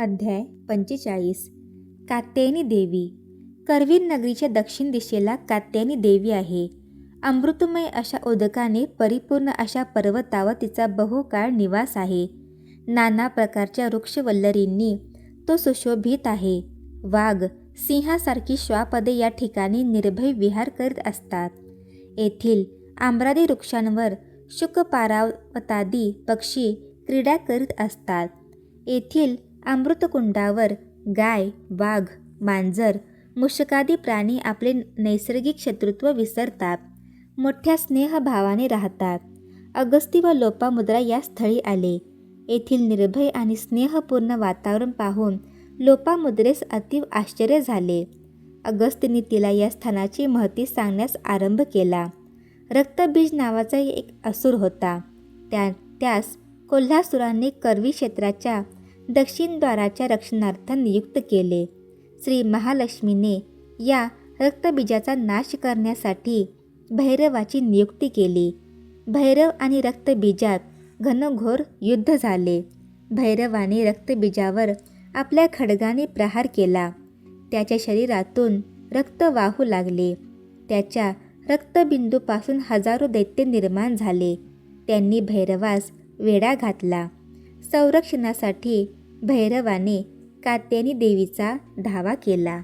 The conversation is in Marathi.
अध्याय पंचेचाळीस. कात्यायनी देवी. करवीर नगरीच्या दक्षिण दिशेला कात्यायनी देवी आहे. अमृतमय अशा उदकाने परिपूर्ण अशा पर्वतावर तिचा बहुकाळ निवास आहे. नाना प्रकारच्या वृक्षवल्लरींनी तो सुशोभित आहे. वाघ सिंहासारखी श्वापदे या ठिकाणी निर्भय विहार करीत असतात. येथील आंब्रादी वृक्षांवर शुकपारावतादी पक्षी क्रीडा करीत असतात. येथील अमृतकुंडावर गाय वाघ मांजर मुषकादी प्राणी आपले नैसर्गिक शत्रुत्व विसरतात. मोठ्या स्नेहभावाने राहतात. अगस्ती व लोपामुद्रा या स्थळी आले. येथील निर्भय आणि स्नेहपूर्ण वातावरण पाहून लोपामुद्रेस अतिव आश्चर्य झाले. अगस्तीने तिला या स्थानाची महती सांगण्यास आरंभ केला. रक्तबीज नावाचा एक असुर होता. त्या त्यास कोल्हासुरांनी करवी क्षेत्राच्या दक्षिणद्वाराच्या रक्षणार्थ नियुक्त केले. श्री महालक्ष्मीने या रक्तबीजाचा नाश करण्यासाठी भैरवाची नियुक्ती केली. भैरव आणि रक्तबीजात घनघोर युद्ध झाले. भैरवाने रक्तबीजावर आपल्या खडगाने प्रहार केला. त्याच्या शरीरातून रक्त वाहू लागले. त्याच्या रक्तबिंदूपासून हजारो दैत्य निर्माण झाले. त्यांनी भैरवास वेढा घातला. संरक्षणासाठी भैरवाने कात्यायनी देवीचा धावा केला.